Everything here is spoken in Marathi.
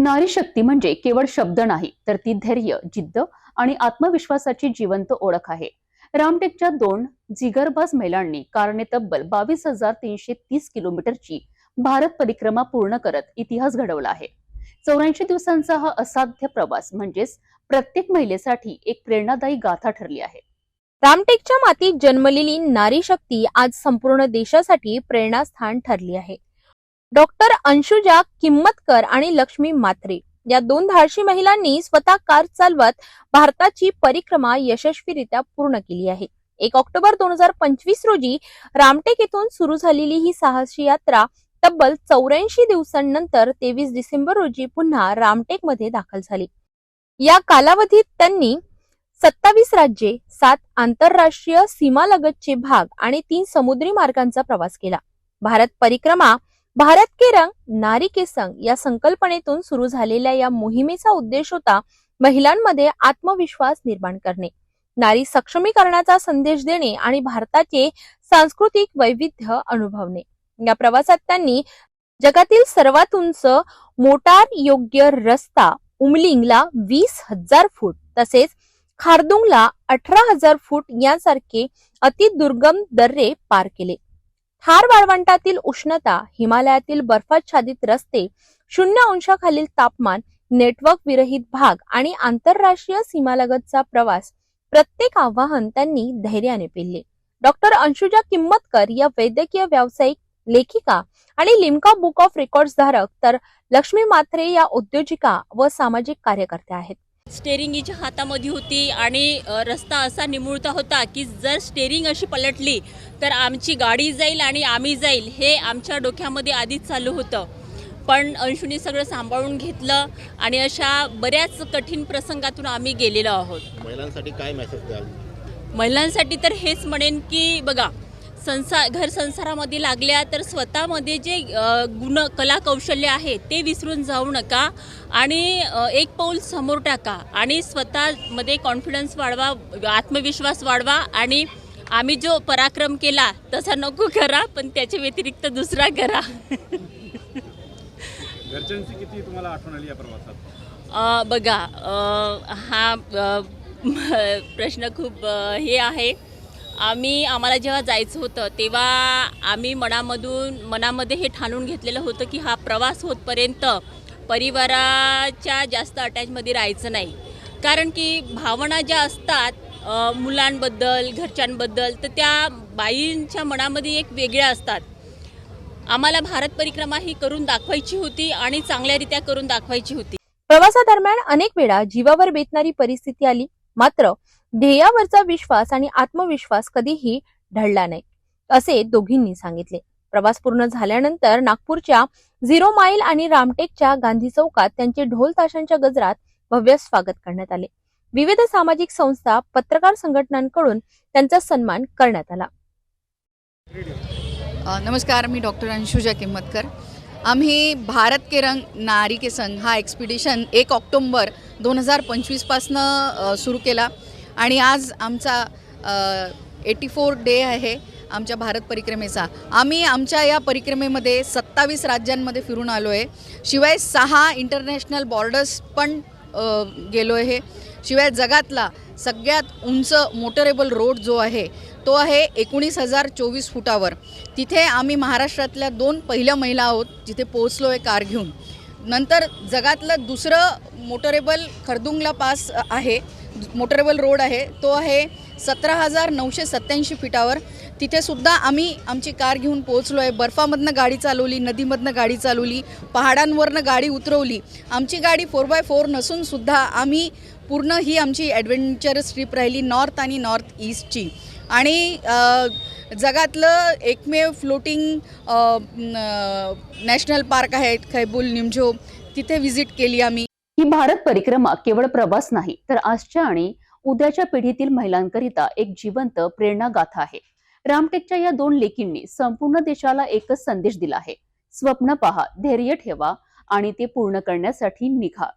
नारी शक्ती म्हणजे केवळ शब्द नाही तर ती धैर्य जिद्द आणि आत्मविश्वासाची जिवंत ओळख आहे. रामटेकच्या दोन जिगरबाज महिलांनी कारने तब्बल बावीस हजार तीनशे तीस किलोमीटरची भारत परिक्रमा पूर्ण करत इतिहास घडवला आहे. चौऱ्याऐंशी दिवसांचा हा असाध्य प्रवास म्हणजेच प्रत्येक महिलेसाठी एक प्रेरणादायी गाथा ठरली आहे. रामटेकच्या मातीत जन्मलेली नारी शक्ती आज संपूर्ण देशासाठी प्रेरणास्थान ठरली आहे. डॉक्टर अंशुजा किंमतकर आणि लक्ष्मी मात्रे या दोन धाडशी महिलांनी स्वतः कार चालवत भारताची परिक्रमा यशस्वीरित्या पूर्ण केली आहे. एक ऑक्टोबर दोन हजार पंचवीस रोजी रामटेक येथून सुरू झालेली ही साहसी यात्रा तब्बल चौऱ्याऐंशी दिवसांनंतर तेवीस डिसेंबर रोजी पुन्हा रामटेकमध्ये दाखल झाली. या कालावधीत त्यांनी सत्तावीस राज्ये सात आंतरराष्ट्रीय सीमालगतचे भाग आणि तीन समुद्री मार्गांचा प्रवास केला. भारत परिक्रमा भारत के रंग नारी के संग या संकल्पनेतून सुरू झालेल्या या मोहिमेचा उद्देश होता महिलांमध्ये आत्मविश्वास निर्माण करणे. नारी सक्षमीकरणाचा संदेश देणे आणि भारताचे सांस्कृतिक वैविध्य अनुभवणे. या प्रवासात त्यांनी जगातील सर्वात उंच मोटार योग्य रस्ता उमलिंगला वीस हजार फूट तसेच खारदुंगला अठरा हजार फूट यांसारखे अतिदुर्गम दर्रे पार केले. थार वाळवंटातील उष्णता हिमालयातील बर्फाच्छादित रस्ते शून्य अंशाखालील तापमान नेटवर्क विरहित भाग आणि आंतरराष्ट्रीय सीमालगतचा प्रवास प्रत्येक आव्हान त्यांनी धैर्याने पेलले. डॉक्टर अंशुजा किंमतकर या वैद्यकीय व्यावसायिक लेखिका आणि लिम्का बुक ऑफ रेकॉर्ड्स धारक तर लक्ष्मी मात्रे या उद्योजिका व सामाजिक कार्यकर्त्या आहेत. स्टेरिंग हिच्या हातामध्ये होती आणि रस्ता असा निमुळता होता की जर स्टेरिंग अशी पलटली तर आमची गाडी जाईल आणि आम्ही जाईल हे आमच्या डोक्यामध्ये आधीच चालू होतं. पण अंशुनी सगळं सांभाळून घेतलं आणि अशा बऱ्याच कठीण प्रसंगातून आम्ही गेलेलो आहोत. महिलांसाठी काय मेसेज द्याल? महिलांसाठी तर हेच म्हणेन की बघा संसार घर संसारामध्ये लागल्या तर स्वतःमध्ये जे गुण कला कौशल्य आहे ते विसरून जाऊ नका आणि एक पाऊल समोर टाका आणि स्वतःमध्ये कॉन्फिडन्स वाढवा आत्मविश्वास वाढवा आणि आम्ही जो पराक्रम केला तसा नको करा पण त्याच्या व्यतिरिक्त दुसरा करा. घरच्यांची किती तुम्हाला आठवण आली या प्रवासात? बघा हा प्रश्न खूप हे आहे. आम्ही आम्हाला जेव्हा जायचं होतं तेव्हा आम्ही मनामधून मनामध्ये हे ठाणून घेतलेलं होतं की हा प्रवास होतपर्यंत परिवाराच्या जास्त अटॅचमध्ये राहायचं नाही. कारण की भावना ज्या असतात मुलांबद्दल घरच्यांबद्दल तर त्या बाईंच्या मनामध्ये एक वेगळ्या असतात. आम्हाला भारत परिक्रमा ही करून दाखवायची होती आणि चांगल्यारीत्या करून दाखवायची होती. प्रवासादरम्यान अनेक वेळा जीवावर बेतणारी परिस्थिती आली. मात्र ध्येयावरचा विश्वास आणि आत्मविश्वास कधीही ढळला नाही असे दोघींनी सांगितले. प्रवास पूर्ण झाल्यानंतर नागपूरच्या झिरो माईल आणि रामटेकच्या गांधी चौकात त्यांचे ढोल ताशांच्या गजरात भव्य स्वागत करण्यात आले. विविध सामाजिक संस्था पत्रकार संघटनांकडून त्यांचा सन्मान करण्यात आला. नमस्कार मी डॉक्टर अंशुजा किंमतकर. आम्ही भारत के रंग नारी के संग हा एक्सपिडिशन एक ऑक्टोंबर दोन हजार पंचवीसपासनं सुरू केला. आणि आज आमचा एटी फोर डे आहे आमच्या भारत परिक्रमेचा. आम्ही आमच्या या परिक्रमेमध्ये सत्तावीस राज्यांमध्ये फिरून आलो आहे शिवाय सहा इंटरनॅशनल बॉर्डर्स पण गेलो आहे शिवाय जगातला सगळ्यात उंच मोटरेबल रोड जो आहे तो आहे एकोणीस हजार चोवीस फुटावर. तिथे आम्ही महाराष्ट्रातल्या दोन पहिल्या महिला आहोत जिथे पोहोचलो आहे कार घेऊन. नंतर जगातलं दुसरं मोटरेबल खरदुंगला पास आहे मोटरेबल रोड आहे तो आहे सतरा हजार नऊशे सत्याऐंशी फिटावर. तिथे सुद्धा आम्ही आमची कार घेऊन पोहोचलो आहे बर्फामधनं गाडी चालवली नदीमधनं गाडी चालवली पहाडांवरनं गाडी उतरवली. आमची गाडी फोर बाय फोर नसूनसुद्धा आम्ही पूर्ण ही आमची ॲडव्हेंचरस ट्रीप राहिली नॉर्थ आणि नॉर्थ ईस्टची आणि जगातलं एकमेव फ्लोटिंग नॅशनल पार्क आहे खैबुल निमझो. तिथे व्हिजिट केली आम्ही. ही भारत परिक्रमा केवळ प्रवास नाही तर आजच्या आणि उद्याच्या पिढीतील महिलांकरिता एक जिवंत प्रेरणा गाथा आहे. रामटेकच्या या दोन लेखींनी संपूर्ण देशाला एकच संदेश दिला आहे. स्वप्न पहा धैर्य ठेवा आणि ते पूर्ण करण्यासाठी निघा.